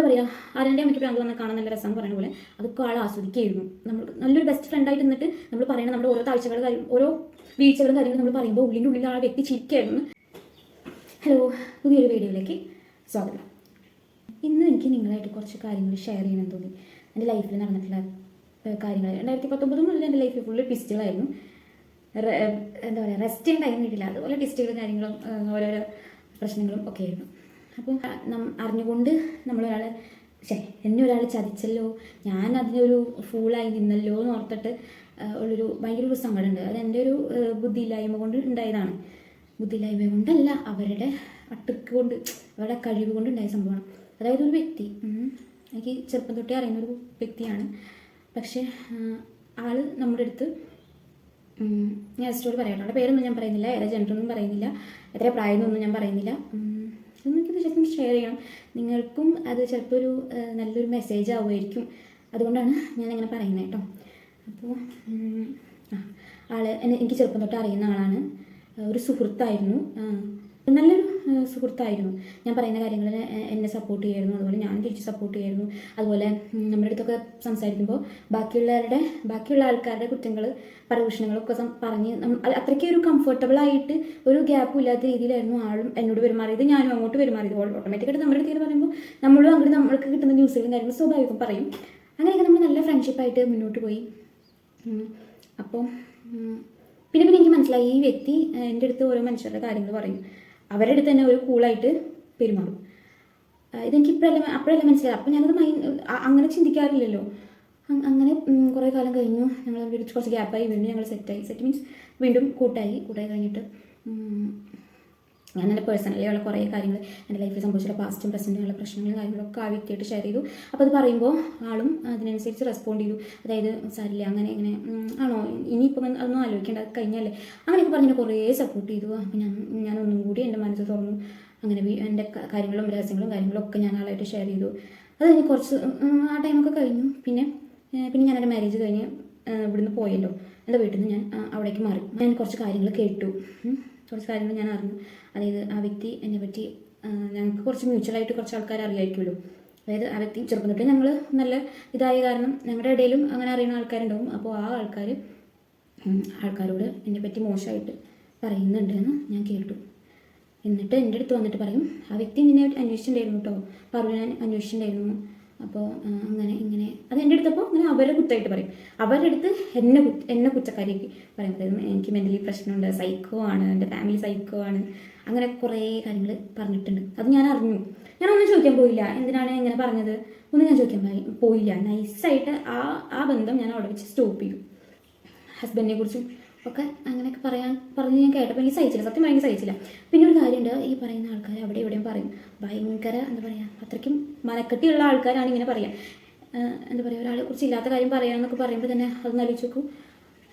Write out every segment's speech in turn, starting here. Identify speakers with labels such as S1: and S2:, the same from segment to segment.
S1: എന്താ പറയുക ആരുടെ അമ്മയ്ക്ക് പ്രാങ്ക് വന്നാൽ കാണാൻ നല്ല രസം പറയുന്ന പോലെ അതൊക്കെ ആൾ ആസ്വദിക്കുകയായിരുന്നു. നമ്മൾ നല്ലൊരു ബെസ്റ്റ് ഫ്രണ്ടായിട്ട് നിന്നിട്ട് നമ്മൾ പറയുന്ന നമ്മുടെ ഓരോ താഴ്ചകൾ കാര്യം ഓരോ വീഴ്ചകളും കാര്യങ്ങളും നമ്മൾ പറയുമ്പോൾ ഉള്ളിന്റെ ഉള്ളിൽ ആ വ്യക്തി ചിരിക്കുകയായിരുന്നു. ഹലോ പുതിയൊരു വീഡിയോയിലേക്ക് സ്വാഗതം. ഇന്ന് എനിക്ക് നിങ്ങളായിട്ട് കുറച്ച് കാര്യങ്ങൾ ഷെയർ ചെയ്യണം തോന്നി. എന്റെ ലൈഫിൽ നടന്നിട്ടുള്ള കാര്യങ്ങൾ രണ്ടായിരത്തി പത്തൊമ്പത് മുതൽ എന്റെ ലൈഫിൽ ഫുള്ള് ട്വിസ്റ്റുകളായിരുന്നു എന്താ പറയുക റെസ്റ്റ് ടൈം കിട്ടില്ല അതുപോലെ ട്വിസ്റ്റുകളും കാര്യങ്ങളും ഓരോരോ പ്രശ്നങ്ങളും ഒക്കെ ആയിരുന്നു അപ്പോൾ അറിഞ്ഞുകൊണ്ട് നമ്മളൊരാൾ ശേ എന്നെ ഒരാൾ ചതിച്ചല്ലോ ഞാൻ അതിനൊരു ഫൂളായി നിന്നല്ലോ എന്ന് ഓർത്തിട്ട് ഉള്ളൊരു ഭയങ്കര ഒരു സങ്കടമുണ്ട്. അത് എന്റെ ഒരു ബുദ്ധിയില്ലായ്മ കൊണ്ട് ഉണ്ടായതാണ്. ബുദ്ധിയില്ലായ്മ കൊണ്ടല്ല അവരുടെ അട്ടുക്ക് കൊണ്ട് അവരുടെ കഴിവ് കൊണ്ട് ഉണ്ടായ സംഭവമാണ്. അതായത് ഒരു വ്യക്തി എനിക്ക് ചെറുപ്പം തൊട്ടേ അറിയുന്ന ഒരു വ്യക്തിയാണ്. പക്ഷേ ആൾ നമ്മുടെ അടുത്ത് ഞാൻ ജസ്റ്റോട് പറയട്ടെ അവളുടെ പേരൊന്നും ഞാൻ പറയുന്നില്ല ഏതാ ജെൻഡറൊന്നും പറയുന്നില്ല എത്ര പ്രായമൊന്നും ഞാൻ പറയുന്നില്ല ഇതൊന്നും എനിക്കിത് ശരിക്കും ഷെയർ ചെയ്യണം. നിങ്ങൾക്കും അത് ചിലപ്പോൾ ഒരു നല്ലൊരു മെസ്സേജ് ആവുമായിരിക്കും. അതുകൊണ്ടാണ് ഞാൻ ഇങ്ങനെ പറയുന്നത് കേട്ടോ അപ്പോൾ ആൾ എനിക്ക് ചെറുപ്പം തൊട്ട് അറിയുന്ന ആളാണ്. ഒരു സുഹൃത്തായിരുന്നു. നല്ലൊരു സുഹൃത്തായിരുന്നു. ഞാൻ പറയുന്ന കാര്യങ്ങളിൽ എന്നെ സപ്പോർട്ട് ചെയ്യായിരുന്നു അതുപോലെ ഞാൻ തിരിച്ച് സപ്പോർട്ട് ചെയ്യായിരുന്നു അതുപോലെ നമ്മുടെ അടുത്തൊക്കെ സംസാരിക്കുമ്പോൾ ബാക്കിയുള്ളവരുടെ ബാക്കിയുള്ള ആൾക്കാരുടെ കുറ്റങ്ങൾ പരദൂഷണങ്ങളൊക്കെ പറഞ്ഞ് അത്രയ്ക്ക് ഒരു കംഫർട്ടബിൾ ആയിട്ട് ഒരു ഗ്യാപ്പും ഇല്ലാത്ത രീതിയിലായിരുന്നു ആളും എന്നോട് പെരുമാറിയത്. ഞാനും അങ്ങോട്ട് പെരുമാറിയത്. ഓട്ടോമാറ്റിക്കായിട്ട് നമ്മുടെ അടുത്ത് പറയുമ്പോൾ നമ്മളും അങ്ങോട്ട് നമ്മൾക്ക് കിട്ടുന്ന ന്യൂസുകളും കാര്യങ്ങൾ സ്വാഭാവികം പറയും. അങ്ങനെയൊക്കെ നമ്മൾ നല്ല ഫ്രണ്ട്ഷിപ്പായിട്ട് മുന്നോട്ട് പോയി. അപ്പോൾ അപ്പം പിന്നെ പിന്നെ എനിക്ക് മനസ്സിലായി. ഈ വ്യക്തി എന്റെ അടുത്ത് ഓരോ മനുഷ്യരുടെ കാര്യങ്ങൾ പറയും. അവരുടെ അടുത്ത് തന്നെ ഒരു കൂളായിട്ട് പെരുമാറും. ഇതെനിക്ക് ഇപ്പോഴല്ല അപ്പോഴല്ല മനസ്സിലായി അപ്പം ഞാനത് മൈൻഡ് അങ്ങനെ ചിന്തിക്കാറില്ലല്ലോ. അങ്ങനെ കുറേ കാലം കഴിഞ്ഞു. ഞങ്ങൾ കുറച്ച് ഗ്യാപ്പായി വീണ്ടും ഞങ്ങൾ സെറ്റായി സെറ്റ് മീൻസ് വീണ്ടും കൂട്ടായി. കൂട്ടായി കഴിഞ്ഞിട്ട് ഞാൻ എന്റെ പേഴ്സണലി ഉള്ള കുറേ കാര്യങ്ങൾ എന്റെ ലൈഫിൽ സംഭവിച്ചുള്ള പാസ്റ്റും പ്രസന്റും ഉള്ള പ്രശ്നങ്ങളും കാര്യങ്ങളൊക്കെ ആ വ്യക്തിയായിട്ട് ഷെയർ ചെയ്തു. അപ്പോൾ അത് പറയുമ്പോൾ ആളും അതിനനുസരിച്ച് റെസ്പോണ്ട് ചെയ്തു. അതായത് സാരില്ല അങ്ങനെ ഇങ്ങനെ ആണോ? ഇനിയിപ്പം അതൊന്നും ആലോചിക്കേണ്ട അത് കഴിഞ്ഞല്ലേ? അങ്ങനെയൊക്കെ പറഞ്ഞിട്ട് കുറേ സപ്പോർട്ട് ചെയ്തു. അപ്പോൾ ഞാൻ ഞാൻ ഒന്നും കൂടി എന്റെ മനസ്സ് തുറന്നു. അങ്ങനെ എന്റെ കാര്യങ്ങളും രഹസ്യങ്ങളും കാര്യങ്ങളും ഒക്കെ ഞാൻ ആളായിട്ട് ഷെയർ ചെയ്തു. അത് കഴിഞ്ഞ് കുറച്ച് ആ ടൈമൊക്കെ കഴിഞ്ഞു. പിന്നെ പിന്നെ ഞാൻ എന്റെ മാരേജ് കഴിഞ്ഞ് ഇവിടുന്ന് പോയല്ലോ. എന്റെ വീട്ടിൽ നിന്ന് ഞാൻ അവിടേക്ക് മാറി. ഞാൻ കുറച്ച് കാര്യങ്ങൾ കേട്ടു. കുറച്ച് കാര്യങ്ങൾ ഞാൻ അറിഞ്ഞു. അതായത് ആ വ്യക്തി എന്നെ പറ്റി ഞങ്ങൾക്ക് കുറച്ച് മ്യൂച്വലായിട്ട് കുറച്ച് ആൾക്കാർ അറിയായിരിക്കുമല്ലോ. അതായത് ആ വ്യക്തി ചെറുപ്പം തൊട്ട് ഞങ്ങൾ നല്ല ഇതായ കാരണം ഞങ്ങളുടെ ഇടയിലും അങ്ങനെ അറിയുന്ന ആൾക്കാരുണ്ടാവും. അപ്പോൾ ആ ആൾക്കാർ ആൾക്കാരോട് എന്നെ പറ്റി മോശമായിട്ട് പറയുന്നുണ്ട് എന്ന് ഞാൻ കേട്ടു. എന്നിട്ട് എന്റെ അടുത്ത് വന്നിട്ട് പറയും ആ വ്യക്തി നിന്നെ അന്വേഷിച്ചിട്ടുണ്ടായിരുന്നു കേട്ടോ. പറഞ്ഞു ഞാൻ അന്വേഷിച്ചിട്ടുണ്ടായിരുന്നു. അപ്പോൾ അങ്ങനെ ഇങ്ങനെ. അത് എന്റെ അടുത്തപ്പോൾ അങ്ങനെ അവരെ കുത്തായിട്ട് പറയും. അവരുടെ അടുത്ത് എന്നെ എന്നെ കുറ്റക്കാരിയാക്കി പറയും. എനിക്ക് മെന്റലി പ്രശ്നമുണ്ട് സൈക്കോ ആണ് എന്റെ ഫാമിലി സൈക്കോ ആണ്. അങ്ങനെ കുറേ കാര്യങ്ങൾ പറഞ്ഞിട്ടുണ്ട്. അത് ഞാൻ അറിഞ്ഞു. ഞാൻ ഒന്നും ചോദിക്കാൻ പോയില്ല. എന്തിനാണ് ഇങ്ങനെ പറഞ്ഞത്? ഒന്നും ഞാൻ ചോദിക്കാൻ പോയി- പോയില്ല. നൈസായിട്ട് ആ ആ ബന്ധം ഞാൻ അവിടെ വെച്ച് സ്റ്റോപ്പ് ചെയ്തു. ഹസ്ബൻഡിനെ കുറിച്ചും ഒക്കെ അങ്ങനെയൊക്കെ പറയാൻ പറഞ്ഞ് ഞാൻ കേട്ടപ്പോൾ എനിക്ക് സഹിച്ചില്ല. സത്യം ഭയങ്കര സഹിച്ചില്ല. പിന്നെ ഒരു കാര്യമുണ്ട്. ഈ പറയുന്ന ആൾക്കാർ അവിടെ ഇവിടെയും പറയും. ഭയങ്കര എന്താ പറയുക അത്രയ്ക്കും മനക്കെട്ടിയുള്ള ആൾക്കാരാണ് ഇങ്ങനെ പറയുക എന്താ പറയുക ഒരാളെ കുറിച്ച് ഇല്ലാത്ത കാര്യം പറയാമെന്നൊക്കെ പറയുമ്പോൾ തന്നെ അത് നലിച്ചു നോക്കും.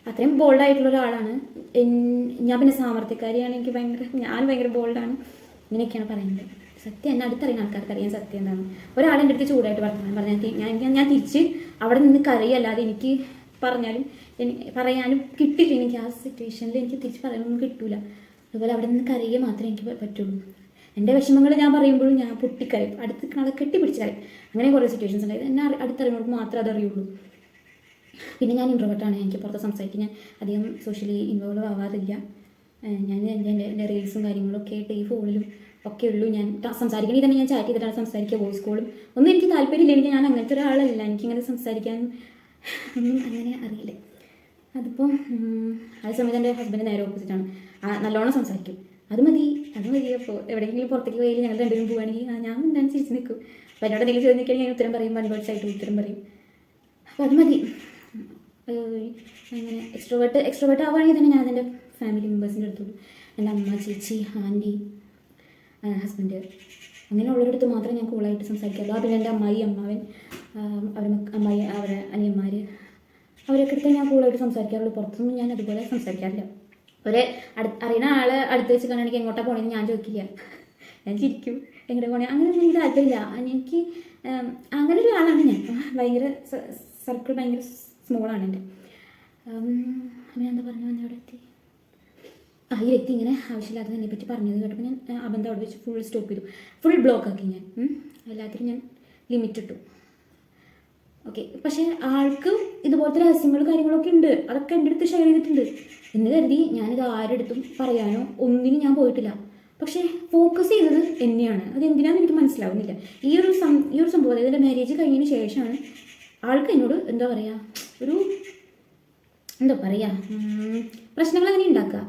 S1: അത്രയും ബോൾഡായിട്ടുള്ള ഒരാളാണ്. ഞാൻ പിന്നെ സാമർത്ഥ്യക്കാരിയാണ്. എനിക്ക് ഭയങ്കര ഞാൻ ഭയങ്കര ബോൾഡാണ് ഇങ്ങനെയൊക്കെയാണ് പറയുന്നത്. സത്യം എന്നെ അടുത്തറിയുന്ന ആൾക്കാർക്ക് അറിയാൻ സത്യം എന്താണ്. ഒരാളെന്റെ അടുത്ത് ചൂടായിട്ട് വർത്തമാനം പറഞ്ഞാൽ ഞാൻ- ഞാൻ തിരിച്ച് അവിടെ നിന്ന് കറിയല്ലാതെ എനിക്ക് പറഞ്ഞാലും എനിക്ക് പറയാനും കിട്ടില്ല. എനിക്ക് ആ സിറ്റുവേഷനിൽ എനിക്ക് തിരിച്ച് പറയാനൊന്നും കിട്ടൂല. അതുപോലെ അവിടെ നിന്ന് കരയുക മാത്രമേ എനിക്ക് പറ്റുള്ളൂ. എന്റെ വിഷമങ്ങൾ ഞാൻ പറയുമ്പോഴും ഞാൻ പൊട്ടിക്കരയും. അടുത്ത് ആളെ കെട്ടിപ്പിടിച്ച് കരയും. അങ്ങനെ കുറേ സിറ്റുവേഷൻസ് ഉണ്ടായത് എന്നെ അടുത്ത അടുത്തറിയുന്നവർക്ക് മാത്രമേ അതറിയുള്ളൂ. പിന്നെ ഞാൻ ഇൻട്രോവേർട്ടാണ് എനിക്ക് പുറത്ത് സംസാരിക്കാൻ ഞാൻ അധികം സോഷ്യലി ഇൻവോൾവ് ആവാറില്ല. ഞാൻ എന്റെ എന്റെ റീൽസും കാര്യങ്ങളും ഒക്കെ ആയിട്ട് ഈ ഫോണിലും ഒക്കെ ഉള്ളൂ. ഞാൻ സംസാരിക്കണമെങ്കിൽ തന്നെ ഞാൻ ചാറ്റ് ചെയ്തിട്ടാണ് സംസാരിക്കുക. വോയിസ് കോളും ഒന്നും എനിക്ക് താല്പര്യമില്ല. എനിക്ക് ഞാൻ അങ്ങനത്തെ ഒരാളല്ല. എനിക്കിങ്ങനെ സംസാരിക്കാൻ ഒന്നും അങ്ങനെ അറിയില്ല. അതിപ്പോൾ അതേ സമയത്ത് എന്റെ ഹസ്ബൻഡ് നേരെ ഓപ്പോസിറ്റാണ് നല്ലോണം സംസാരിക്കും. അത് മതി അത് മതി അപ്പോൾ എവിടെയെങ്കിലും പുറത്തേക്ക് പോയി ഞങ്ങൾ രണ്ടുപേരും പോവുകയാണെങ്കിൽ ഞാൻ ഞാൻ ചിരിച്ച് നിൽക്കും. അപ്പോൾ എന്നോട് എന്തെങ്കിലും ചോദിക്കുകയാണെങ്കിൽ ഞാൻ ഉത്തരം പറയും വൺ വേർഡ്സ് ആയിട്ട് ഉത്തരം പറയും. അപ്പോൾ അത് മതി. അങ്ങനെ എക്സ്ട്രോവേർട്ട് എക്സ്ട്രോവേർട്ട് ആവുകയാണെങ്കിൽ തന്നെ ഞാൻ എന്റെ ഫാമിലി മെമ്പേഴ്സിന്റെ അടുത്തുള്ളൂ എന്റെ അമ്മ ചേച്ചി ആന്റി ഹസ്ബൻഡ് അങ്ങനെയുള്ളവരടുത്ത് മാത്രമേ ഞാൻ കൂളായിട്ട് സംസാരിക്കാറുള്ളൂ. ആ പിന്നെ എന്റെ അമ്മായി അമ്മാവൻ അവരുടെ അമ്മായി അവരുടെ അനിയന്മാർ അവരൊക്കെ അടുത്ത് ഞാൻ കൂളായിട്ട് സംസാരിക്കാറുള്ളൂ. പുറത്തൊന്നും ഞാൻ അതുപോലെ സംസാരിക്കാറില്ല. ഒരു അടു അറിയുന്ന ആളെ അടുത്ത് വെച്ച് കാണാൻ എനിക്ക് എങ്ങോട്ടാണ് പോകണമെന്ന് ഞാൻ ചോദിക്കില്ല. ഞാൻ ചിരിക്കും. എങ്ങോട്ട് പോകണേ അങ്ങനെ എനിക്ക് താല്പര്യമില്ല. എനിക്ക് അങ്ങനെ ഒരു ആളാണ് ഞാൻ. ഭയങ്കര സർക്കിൾ ഭയങ്കര സ്മോളാണ് എന്റെ. അങ്ങനെ എന്താ പറഞ്ഞു വന്നത് അവിടെ എത്തി? ആ ഈ വ്യക്തി ഇങ്ങനെ ആവശ്യമില്ലാതെ എന്നെ പറ്റി പറഞ്ഞത് കേട്ടപ്പോൾ ഞാൻ ആ അവിടെ വെച്ച് ഫുൾ സ്റ്റോപ്പ് ചെയ്തു. ഫുൾ ബ്ലോക്ക് ആക്കി ഞാൻ. എല്ലാത്തിനും ഞാൻ ലിമിറ്റ് ഇട്ടു. ഓക്കെ പക്ഷേ ആൾക്ക് ഇതുപോലത്തെ രഹസ്യങ്ങൾ കാര്യങ്ങളൊക്കെ ഉണ്ട്. അതൊക്കെ എന്റെ അടുത്ത് ഷെയർ ചെയ്തിട്ടുണ്ട്. എന്ന് കരുതി ഞാനിത് ആരെടുത്തും പറയാനോ ഒന്നിനും ഞാൻ പോയിട്ടില്ല. പക്ഷേ ഫോക്കസ് ചെയ്തത് എന്നെയാണ്. അത് എന്തിനാണെന്ന് എനിക്ക് മനസ്സിലാവുന്നില്ല. ഈ ഒരു സം ഈ ഒരു സംഭവം അതായത് മാരേജ് കഴിഞ്ഞതിന് ശേഷമാണ് ആൾക്ക് എന്നോട് എന്താ പറയുക ഒരു എന്താ പറയുക പ്രശ്നങ്ങൾ അങ്ങനെ ഉണ്ടാക്കുക?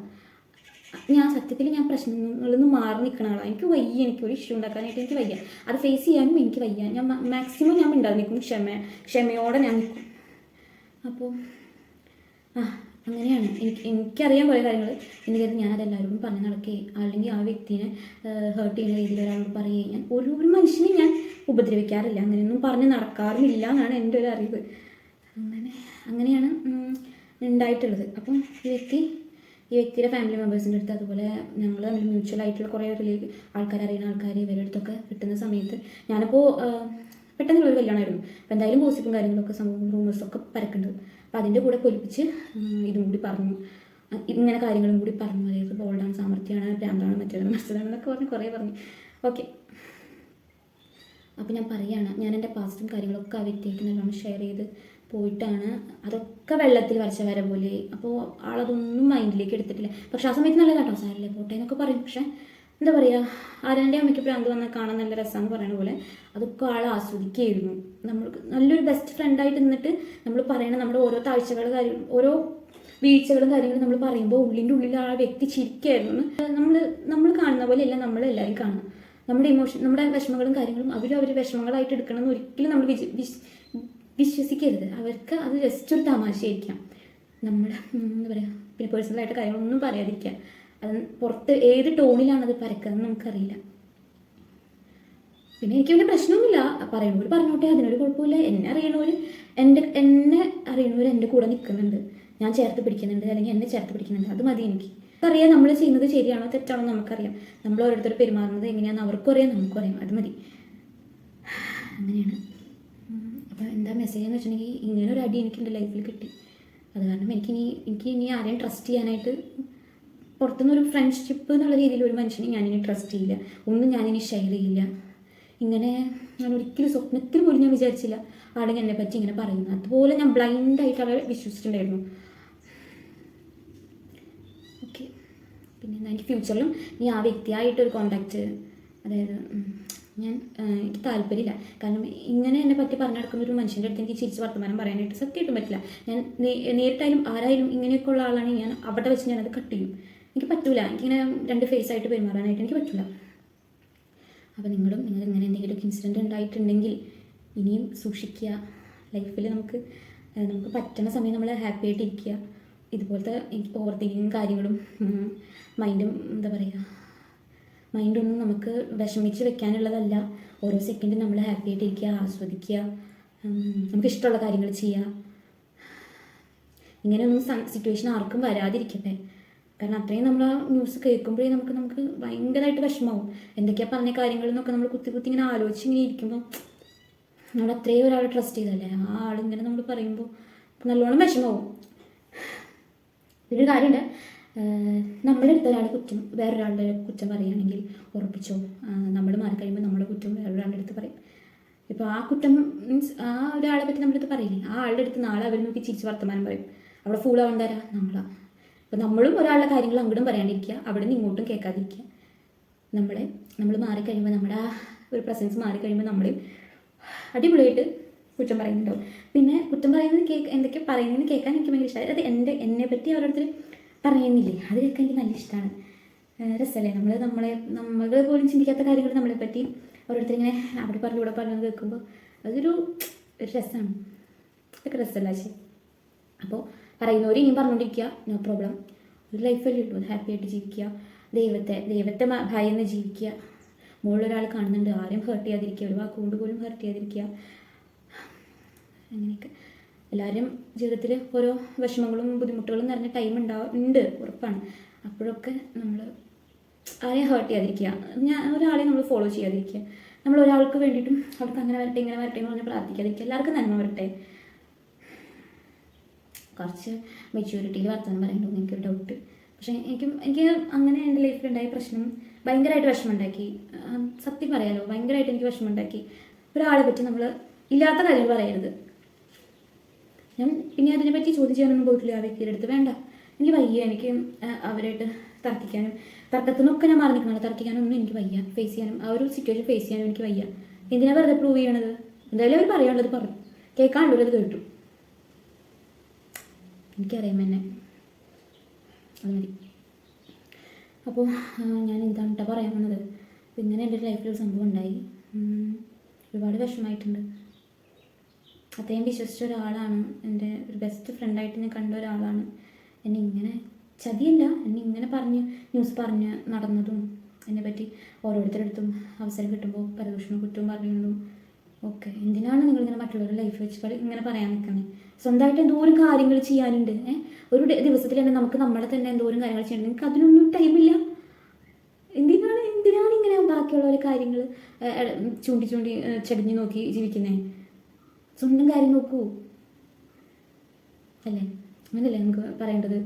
S1: ഞാൻ സത്യത്തിൽ ഞാൻ പ്രശ്നങ്ങളിൽ നിന്ന് മാറി നിൽക്കുന്ന ആളാണ് എനിക്ക് വയ്യ എനിക്ക് ഒരു ഇഷ്യൂ ഉണ്ടാക്കാനായിട്ട് എനിക്ക് വയ്യ. അത് ഫേസ് ചെയ്യാനും എനിക്ക് വയ്യ. ഞാൻ മാക്സിമം ഞാൻ മിണ്ടാതെ നിൽക്കും ക്ഷമ ക്ഷമയോടെ ഞാൻ നിൽക്കും അപ്പോൾ ആ അങ്ങനെയാണ്. എനിക്ക് എനിക്കറിയാൻ കുറേ കാര്യങ്ങൾ എന്ന് കരുതി ഞാൻ അതെല്ലാവരോടും പറഞ്ഞ് നടക്കുകയും അല്ലെങ്കിൽ ആ വ്യക്തിനെ ഹേർട്ട് ചെയ്യുന്ന രീതിയിൽ ഒരാളോട് പറയുകയും ഞാൻ ഒരു ഒരു മനുഷ്യനെ ഞാൻ ഉപദ്രവിക്കാറില്ല. അങ്ങനെയൊന്നും പറഞ്ഞ് നടക്കാറുമില്ല എന്നാണ് എന്റെ ഒരു അറിവ്. അങ്ങനെ അങ്ങനെയാണ് ഉണ്ടായിട്ടുള്ളത്. അപ്പം ഈ വ്യക്തി ഈ വ്യക്തിയുടെ ഫാമിലി മെമ്പേഴ്സിന്റെ അടുത്ത് അതുപോലെ ഞങ്ങൾ തമ്മിൽ മ്യൂച്വൽ ആയിട്ടുള്ള കുറേ റിലേ ആൾക്കാർ അറിയുന്ന ആൾക്കാർ ഇവരുടെ അടുത്തൊക്കെ കിട്ടുന്ന സമയത്ത് ഞാനിപ്പോൾ പെട്ടെന്നുള്ള ഒരു കല്യാണമായിരുന്നു അപ്പോൾ എന്തായാലും ഗോസിപ്പും കാര്യങ്ങളൊക്കെ സംഭവം റൂമേഴ്സൊക്കെ പരക്കുന്നുണ്ട്. അപ്പോൾ അതിന്റെ കൂടെ പൊലിപ്പിച്ച് ഇതും കൂടി പറഞ്ഞു. ഇങ്ങനെ കാര്യങ്ങളും കൂടി പറഞ്ഞു. അതായത് ബോൾഡാണ് സാമർത്ഥ്യമാണ് ഭ്രാന്താണ് മറ്റേതാണ് മറ്റേതാണെന്നൊക്കെ പറഞ്ഞ് കുറേ പറഞ്ഞു. ഓക്കെ അപ്പോൾ ഞാൻ പറയുകയാണ് ഞാൻ എന്റെ പാസ്റ്റും കാര്യങ്ങളൊക്കെ ആ വ്യക്തിയായിട്ട് നല്ലോണം ഷെയർ ചെയ്ത് പോയിട്ടാണ്. അതൊക്കെ വെള്ളത്തിൽ വരച്ച വര പോലെ. അപ്പോൾ ആളതൊന്നും മൈൻഡിലേക്ക് എടുത്തിട്ടില്ല. പക്ഷെ ആ സമയത്ത് നല്ല കേട്ടോ സാരല്ലേ പോട്ടെ എന്നൊക്കെ പറയും. പക്ഷേ എന്താ പറയുക ആരാന്റെ അമ്മയ്ക്ക് പ്രാന്ത് വന്നാൽ കാണാൻ നല്ല രസമെന്ന് പറയുന്ന പോലെ അതൊക്കെ ആൾ ആസ്വദിക്കുകയായിരുന്നു. നമ്മൾക്ക് നല്ലൊരു ബെസ്റ്റ് ഫ്രണ്ടായിട്ട് നിന്നിട്ട് നമ്മൾ പറയണ നമ്മുടെ ഓരോ താഴ്ചകൾ കാര്യം ഓരോ വീഴ്ചകളും കാര്യങ്ങളും നമ്മൾ പറയുമ്പോൾ ഉള്ളിന്റെ ഉള്ളിൽ ആ വ്യക്തി ചിരിക്കായിരുന്നു. നമ്മൾ നമ്മൾ കാണുന്ന പോലെയല്ല നമ്മൾ എല്ലാവരും കാണുക നമ്മുടെ ഇമോഷൻ നമ്മുടെ വിഷമങ്ങളും കാര്യങ്ങളും അവരും അവർ വിഷമങ്ങളായിട്ട് എടുക്കണം എന്ന് ഒരിക്കലും നമ്മൾ വിജ വിശ്വസിക്കരുത്. അവർക്ക് അത് ജസ്റ്റ് ഒരു തമാശയായിരിക്കാം. നമ്മൾ എന്താ പറയുക പിന്നെ പേഴ്സണലായിട്ട് കാര്യങ്ങളൊന്നും പറയാതിരിക്കുക അത് പുറത്ത് ഏത് ടോണിലാണ് അത് പരക്കുന്നത് നമുക്കറിയില്ല. പിന്നെ എനിക്ക് വലിയ പ്രശ്നമൊന്നുമില്ല. പറയണവർ പറഞ്ഞോട്ടെ അതിനൊരു കുഴപ്പമില്ല. എന്നെ അറിയണവർ എന്റെ എന്നെ അറിയണവർ എന്റെ കൂടെ നിൽക്കുന്നുണ്ട് ഞാൻ ചേർത്ത് പിടിക്കുന്നുണ്ട് അല്ലെങ്കിൽ എന്നെ ചേർത്ത് പിടിക്കുന്നുണ്ട്. അത് മതി എനിക്ക്. അറിയാം നമ്മൾ ചെയ്യുന്നത് ശരിയാണോ തെറ്റാണോ നമുക്കറിയാം. നമ്മൾ ഓരോരുത്തർ പെരുമാറുന്നത് എങ്ങനെയാണെന്ന് അവർക്കും അറിയാം നമുക്കും അറിയാം അത് മതി. അങ്ങനെയാണ്. എന്താ മെസ്സേജ് എന്ന് വെച്ചിട്ടുണ്ടെങ്കിൽ ഇങ്ങനെ ഒരു അടി എനിക്ക് എന്റെ ലൈഫിൽ കിട്ടി. അത് കാരണം എനിക്കിനി എനിക്ക് ഇനി ആരെയും ട്രസ്റ്റ് ചെയ്യാനായിട്ട് പുറത്തുനിന്ന് ഒരു ഫ്രണ്ട്ഷിപ്പ് എന്നുള്ള രീതിയിൽ ഒരു മനുഷ്യനെ ഞാനിനി ട്രസ്റ്റ് ചെയ്യില്ല. ഒന്നും ഞാനിനി ഷെയർ ചെയ്യില്ല. ഇങ്ങനെ ഞാൻ ഒരിക്കലും സ്വപ്നത്തിൽ പോലും ഞാൻ വിചാരിച്ചില്ല ആണെങ്കിൽ എന്നെ പറ്റി ഇങ്ങനെ പറയുന്നു അതുപോലെ ഞാൻ ബ്ലൈൻഡായിട്ട് അവരെ വിശ്വസിച്ചിട്ടുണ്ടായിരുന്നു. ഓക്കെ പിന്നെ എന്താ എനിക്ക് ഫ്യൂച്ചറിലും നീ ആ വ്യക്തിയായിട്ടൊരു കോണ്ടാക്റ്റ് അതായത് ഞാൻ എനിക്ക് താല്പര്യമില്ല. കാരണം ഇങ്ങനെ എന്നെ പറ്റി പറഞ്ഞു നടക്കുന്ന ഒരു മനുഷ്യന്റെ അടുത്ത് എനിക്ക് ചിരിച്ച് വർത്തമാനം പറയാനായിട്ട് സത്യമായിട്ടും പറ്റില്ല. ഞാൻ നേരിട്ടായാലും ആരായാലും ഇങ്ങനെയൊക്കെ ഉള്ള ആളാണെങ്കിൽ ഞാൻ. അവിടെ വെച്ച് ഞാനത് കട്ട് ചെയ്യും. എനിക്ക് പറ്റൂല. എനിക്കിങ്ങനെ രണ്ട് ഫേസ് ആയിട്ട് പെരുമാറാനായിട്ട് എനിക്ക് പറ്റില്ല അപ്പോൾ നിങ്ങളും നിങ്ങൾ ഇങ്ങനെ എന്തെങ്കിലുമൊക്കെ ഇൻസിഡന്റ് ഉണ്ടായിട്ടുണ്ടെങ്കിൽ ഇനിയും സൂക്ഷിക്കുക. ലൈഫിൽ നമുക്ക് നമുക്ക് പറ്റുന്ന സമയം നമ്മൾ ഹാപ്പി ആയിട്ട് ഇരിക്കുക ഇതുപോലത്തെ ഓവർ തിങ്കിങ് കാര്യങ്ങളും മൈൻഡും എന്താ പറയുക മൈൻഡൊന്നും നമുക്ക് വിഷമിച്ച് വെക്കാനുള്ളതല്ല. ഓരോ സെക്കൻഡും നമ്മൾ ഹാപ്പി ആയിട്ട് ഇരിക്കുക ആസ്വദിക്കുക നമുക്ക് ഇഷ്ടമുള്ള കാര്യങ്ങൾ ചെയ്യുക ഇങ്ങനെയൊന്നും സിറ്റുവേഷൻ ആർക്കും വരാതിരിക്കട്ടെ. കാരണം അത്രയും നമ്മൾ ആ ന്യൂസ് കേൾക്കുമ്പോഴേ നമുക്ക് നമുക്ക് ഭയങ്കരമായിട്ട് വിഷമാവും എന്തൊക്കെയാണ് പറഞ്ഞ കാര്യങ്ങൾ എന്നൊക്കെ നമ്മൾ കുത്തി കുത്തി ഇങ്ങനെ ആലോചിച്ച് ഇങ്ങനെ ഇരിക്കുമ്പോൾ നമ്മൾ അത്രയും ഒരാളെ ട്രസ്റ്റ് ചെയ്തല്ലേ? ആ ആളിങ്ങനെ നമ്മൾ പറയുമ്പോൾ നല്ലോണം വിഷമാവും ഇതൊരു കാര്യമുണ്ട്. ഏഹ് നമ്മുടെ അടുത്ത ഒരാൾ കുറ്റം വേറൊരാളുടെ കുറ്റം പറയുകയാണെങ്കിൽ ഉറപ്പിച്ചോ? നമ്മൾ മാറി കഴിയുമ്പോൾ നമ്മുടെ കുറ്റം വേറൊരാളുടെ അടുത്ത് പറയും. ഇപ്പോൾ ആ കുറ്റം മീൻസ് ആ ഒരാളെ പറ്റി നമ്മുടെ അടുത്ത് പറയില്ലേ? ആ ആളുടെ അടുത്ത് നാളെ അവർ നോക്കി ചിരിച്ച് വർത്തമാനം പറയും. അവിടെ ഫൂൾ ആവണ്ടാരാ? നമ്മളാ. അപ്പോൾ നമ്മളും ഒരാളുടെ കാര്യങ്ങൾ അങ്ങോട്ടും പറയാണ്ടിരിക്കുക. അവിടെ നിന്ന് ഇങ്ങോട്ടും കേൾക്കാതിരിക്കുക. നമ്മളെ നമ്മൾ മാറിക്കഴിയുമ്പോൾ നമ്മുടെ ആ ഒരു പ്രസൻസ് മാറിക്കഴിയുമ്പോൾ നമ്മൾ അടിപൊളിയായിട്ട് കുറ്റം പറയുന്നുണ്ടാവും. പിന്നെ കുറ്റം പറയുന്നത് കേക്ക് എന്തൊക്കെ പറയുന്നതെന്ന് കേൾക്കാൻ എനിക്ക് ഭയങ്കര ഇഷ്ടമായി അത് എന്റെ എന്നെ പറ്റി ഓരോരുത്തർ പറയുന്നില്ലേ അത് കേൾക്കാൻ എനിക്ക് നല്ല ഇഷ്ടമാണ് രസമല്ലേ നമ്മൾ നമ്മളെ നമ്മൾ പോലും ചിന്തിക്കാത്ത കാര്യങ്ങൾ നമ്മളെ പറ്റി ഓരോരുത്തർ ഇങ്ങനെ അവിടെ പറഞ്ഞു ഇവിടെ പറഞ്ഞു കേൾക്കുമ്പോൾ അതൊരു ഒരു രസമാണ്. അതൊക്കെ രസമല്ല ശരി അപ്പോൾ പറയുന്നവർ ഇനിയും പറഞ്ഞുകൊണ്ടിരിക്കുക നോ പ്രോബ്ലം. ഒരു ലൈഫല്ലേ ഉള്ളൂ. ഹാപ്പി ആയിട്ട് ജീവിക്കുക. ദൈവത്തെ ദൈവത്തെ ഭയന്ന് ജീവിക്കുക. മുകളിലൊരാൾ കാണുന്നുണ്ട്. ആരും ഹേർട്ട് ചെയ്യാതിരിക്കുക. ഒരു വാക്കുകൊണ്ട് പോലും ഹേർട്ട് ചെയ്യാതിരിക്കുക. അങ്ങനെയൊക്കെ. എല്ലാവരും ജീവിതത്തിൽ ഓരോ വിഷമങ്ങളും ബുദ്ധിമുട്ടുകളും നിറഞ്ഞ ടൈം ഉണ്ടാവും ഉണ്ട് ഉറപ്പാണ്. അപ്പോഴൊക്കെ നമ്മൾ ആരെയും ഹേർട്ട് ചെയ്യാതിരിക്കുക. ഞാൻ ഒരാളെ നമ്മൾ ഫോളോ ചെയ്യാതിരിക്കുക. നമ്മൾ ഒരാൾക്ക് വേണ്ടിയിട്ടും അവർക്ക് അങ്ങനെ വരട്ടെ ഇങ്ങനെ വരട്ടെ എന്ന് പറഞ്ഞ് പ്രാർത്ഥിക്കാതിരിക്കുക. എല്ലാവർക്കും നന്മ വരട്ടെ. കുറച്ച് മെച്യൂരിറ്റിയിൽ വർത്തമാനം പറയുമ്പോൾ എനിക്കൊരു ഡൗട്ട് പക്ഷേ എനിക്ക് എനിക്ക് അങ്ങനെ എന്റെ ലൈഫിലുണ്ടായ പ്രശ്നം ഭയങ്കരമായിട്ട് വിഷമമുണ്ടാക്കി. സത്യം പറയാലോ ഭയങ്കരമായിട്ട് എനിക്ക് വിഷമമുണ്ടാക്കി. ഒരാളെ പറ്റി നമ്മൾ ഇല്ലാത്ത കാര്യങ്ങൾ പറയരുത്. ഞാൻ പിന്നെ അതിനെപ്പറ്റി ചോദ്യം ചെയ്യാനൊന്നും പോയിട്ടില്ല. ആ വ്യക്തിയുടെ അടുത്ത് വേണ്ട. എനിക്ക് വയ്യ. എനിക്ക് അവരായിട്ട് തർക്കിക്കാനും തർക്കത്തിനൊക്കെ ഞാൻ മാറി തർക്കിക്കാനും ഒന്നും എനിക്ക് വയ്യ. ഫേസ് ചെയ്യാനും ആ ഒരു സിറ്റുവേഷൻ ഫേസ് ചെയ്യാനും എനിക്ക് വയ്യ. എന്തിനാ വെറുതെ പ്രൂവ് ചെയ്യണത്? എന്തായാലും അവർ പറയാനുള്ളത് പറഞ്ഞു കേൾക്കാനുള്ളത് അത് കേട്ടു. എനിക്കറിയാം എന്നെ. അത് മതി. അപ്പോൾ ഞാൻ എന്താണ് കേട്ടോ പറയാൻ വന്നത്? ഇങ്ങനെ എന്റെ ലൈഫിൽ ഒരു സംഭവം ഉണ്ടായി. ഒരുപാട് വിഷമമായിട്ടുണ്ട്. അത്രയും വിശ്വസിച്ച ഒരാളാണ്. എന്റെ ഒരു ബെസ്റ്റ് ഫ്രണ്ടായിട്ട് ഞാൻ കണ്ട ഒരാളാണ്. എന്നെ ഇങ്ങനെ ചതിയല്ല. എന്നെ ഇങ്ങനെ പറഞ്ഞ് ന്യൂസ് പറഞ്ഞ് നടന്നതും എന്നെ പറ്റി ഓരോരുത്തരടുത്തും അവസരം കിട്ടുമ്പോൾ പരദൂഷണം കുറ്റവും പറയുന്നതും ഓക്കെ എന്തിനാണ് നിങ്ങൾ ഇങ്ങനെ മറ്റുള്ളവരുടെ ലൈഫ് വെച്ച് ഇങ്ങനെ പറയാൻ നിൽക്കുന്നത് സ്വന്തമായിട്ട് എന്തോരം കാര്യങ്ങൾ ചെയ്യാനുണ്ട് ഏഹ് ഒരു ദിവസത്തിൽ തന്നെ നമുക്ക് നമ്മളെ തന്നെ എന്തോരം കാര്യങ്ങൾ ചെയ്യണം. നിങ്ങൾക്ക് അതിനൊന്നും ടൈമില്ല എന്തിനാണ് എന്തിനാണ് ഇങ്ങനെ ബാക്കിയുള്ളവരെ കാര്യങ്ങൾ ചൂണ്ടി ചൂണ്ടി ചെടിഞ്ഞു നോക്കി ജീവിക്കുന്നത് സ്വന്തം കാര്യം നോക്കൂ. അല്ലേ? അങ്ങനല്ലേ നമുക്ക് പറയേണ്ടത്?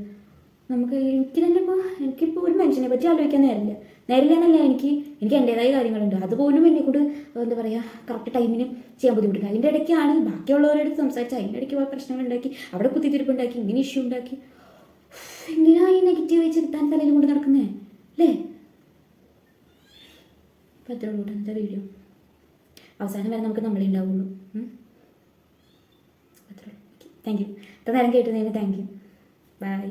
S1: നമുക്ക് എനിക്ക് തന്നെ ഇപ്പോൾ എനിക്കിപ്പോൾ ഒരു മനുഷ്യനെ പറ്റി ആലോചിക്കാൻ നേരില്ല നേരില്ല എന്നല്ല എനിക്ക് എനിക്ക് എന്റെതായ കാര്യങ്ങളുണ്ട്. അതുപോലും എന്നെ കൊണ്ട് എന്താ പറയുക കറക്റ്റ് ടൈമിന് ചെയ്യാൻ ബുദ്ധിമുട്ടുണ്ട്. അതിന്റെ ഇടയ്ക്കാണ് ബാക്കിയുള്ളവരോട് സംസാരിച്ച് അതിന്റെ ഇടയ്ക്ക് പ്രശ്നങ്ങൾ ഉണ്ടാക്കി അവിടെ കുത്തിത്തിരിപ്പ് ഉണ്ടാക്കി ഇങ്ങനെ ഇഷ്യൂ ഉണ്ടാക്കി. എന്തിനാ ഈ നെഗറ്റീവ് വെച്ച് താൻ തലയിൽ കൊണ്ട് നടക്കുന്നേ? അല്ലേ? അപ്പോൾ അത്രേ ഉള്ളൂ കേട്ടോ വീഡിയോ അവസാനം വരെ നമുക്ക് നമ്മളെ ഉണ്ടാവുള്ളൂ. താങ്ക് യു ഇത്ര നേരം കേട്ടതിന് താങ്ക് യു ബൈ